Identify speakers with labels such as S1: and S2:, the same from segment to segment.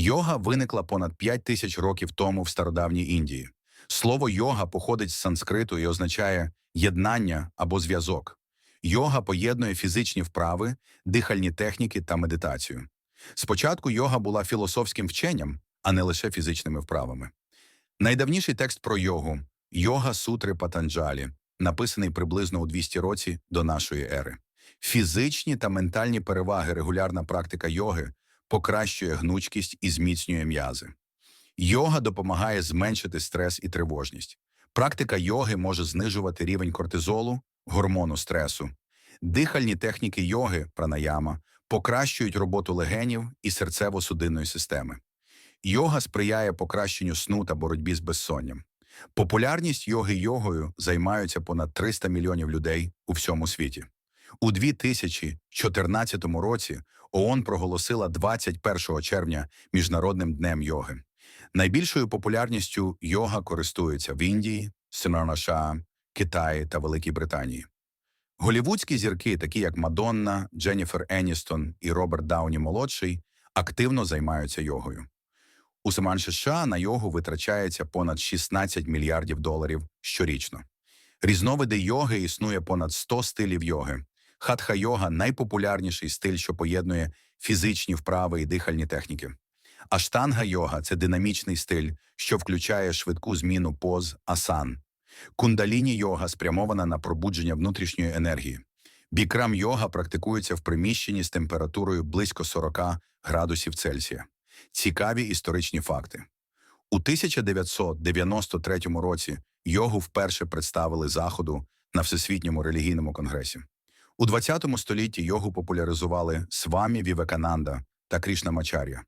S1: Йога виникла понад 5 тисяч років тому в стародавній Індії. Слово йога походить з санскриту і означає єднання або зв'язок. Йога поєднує фізичні вправи, дихальні техніки та медитацію. Спочатку йога була філософським вченням, а не лише фізичними вправами. Найдавніший текст про йогу Йога Сутри Патанджалі, написаний приблизно у 200 році до нашої ери. Фізичні та ментальні переваги регулярна практика йоги покращує гнучкість і зміцнює м'язи. Йога допомагає зменшити стрес і тривожність. Практика йоги може знижувати рівень кортизолу, гормону стресу. Дихальні техніки йоги, пранаяма, покращують роботу легенів і серцево-судинної системи. Йога сприяє покращенню сну та боротьбі з безсонням. Популярність йоги йогою займаються понад 300 мільйонів людей у всьому світі. У 2014 році ООН проголосила 21 червня Міжнародним днем йоги. Найбільшою популярністю йога користується в Індії, США, Китаї та Великій Британії. Голівудські зірки, такі як Мадонна, Дженніфер Еністон і Роберт Дауні молодший, активно займаються йогою. У саман США на йогу витрачається понад 16 мільярдів доларів щорічно. Різновиди йоги існує понад 100 стилів йоги. Хатха-йога найпопулярніший стиль, що поєднує фізичні вправи і дихальні техніки. Аштанга-йога – це динамічний стиль, що включає швидку зміну поз асан. Кундаліні-йога спрямована на пробудження внутрішньої енергії. Бікрам-йога практикується в приміщенні з температурою близько 40 градусів Цельсія. Цікаві історичні факти. У 1993 році йогу вперше представили Заходу на Всесвітньому релігійному конгресі. У 20 столітті йогу популяризували Свамі Вівекананда та Крішна Мачар'я.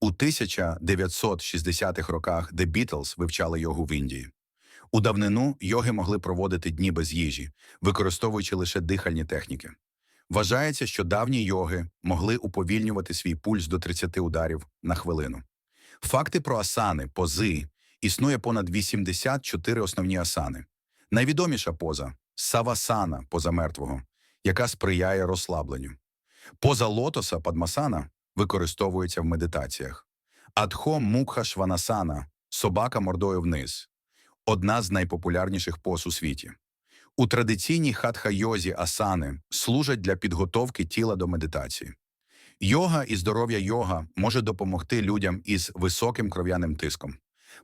S1: У 1960-х роках The Beatles вивчали йогу в Індії. У давнину йоги могли проводити дні без їжі, використовуючи лише дихальні техніки. Вважається, що давні йоги могли уповільнювати свій пульс до 30 ударів на хвилину. Факти про асани, пози існує понад 84 основні асани. Найвідоміша поза савасана, поза мертвого, яка сприяє розслабленню. Поза лотоса падмасана використовується в медитаціях. Адхо мукха шванасана собака мордою вниз одна з найпопулярніших поз у світі. У традиційній хатха-йозі асани служать для підготовки тіла до медитації. Йога і здоров'я йога може допомогти людям із високим кров'яним тиском.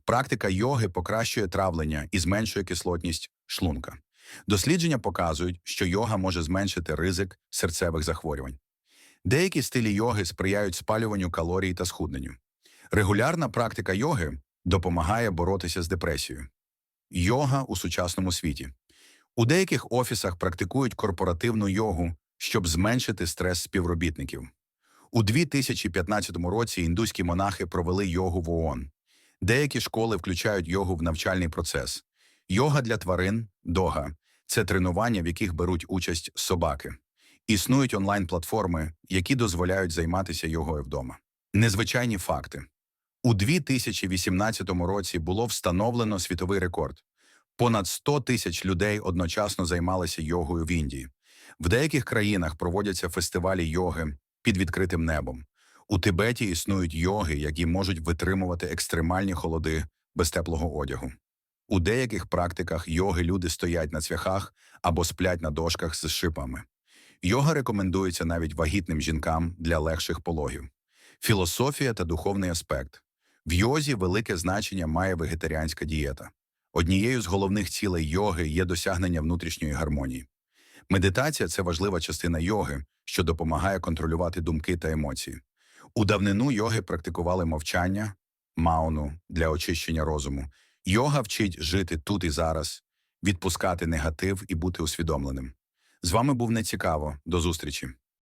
S1: Практика йоги покращує травлення і зменшує кислотність шлунка. Дослідження показують, що йога може зменшити ризик серцевих захворювань. Деякі стилі йоги сприяють спалюванню калорій та схудненню. Регулярна практика йоги допомагає боротися з депресією. Йога у сучасному світі. У деяких офісах практикують корпоративну йогу, щоб зменшити стрес співробітників. У 2015 році індуські монахи провели йогу в ООН. Деякі школи включають йогу в навчальний процес. Йога для тварин дога це тренування, в яких беруть участь собаки. Існують онлайн-платформи, які дозволяють займатися йогою вдома. Незвичайні факти. У 2018 році було встановлено світовий рекорд. Понад 100 тисяч людей одночасно займалися йогою в Індії. В деяких країнах проводяться фестивалі йоги під відкритим небом. У Тибеті існують йоги, які можуть витримувати екстремальні холоди без теплого одягу. У деяких практиках йоги люди стоять на цвяхах або сплять на дошках з шипами. Йога рекомендується навіть вагітним жінкам для легших пологів. Філософія та духовний аспект. В йозі велике значення має вегетаріанська дієта. Однією з головних цілей йоги є досягнення внутрішньої гармонії. Медитація це важлива частина йоги, що допомагає контролювати думки та емоції. У давнину йоги практикували мовчання, мауну для очищення розуму. Йога вчить жити тут і зараз, відпускати негатив і бути усвідомленим. З вами був нецікаво. До зустрічі!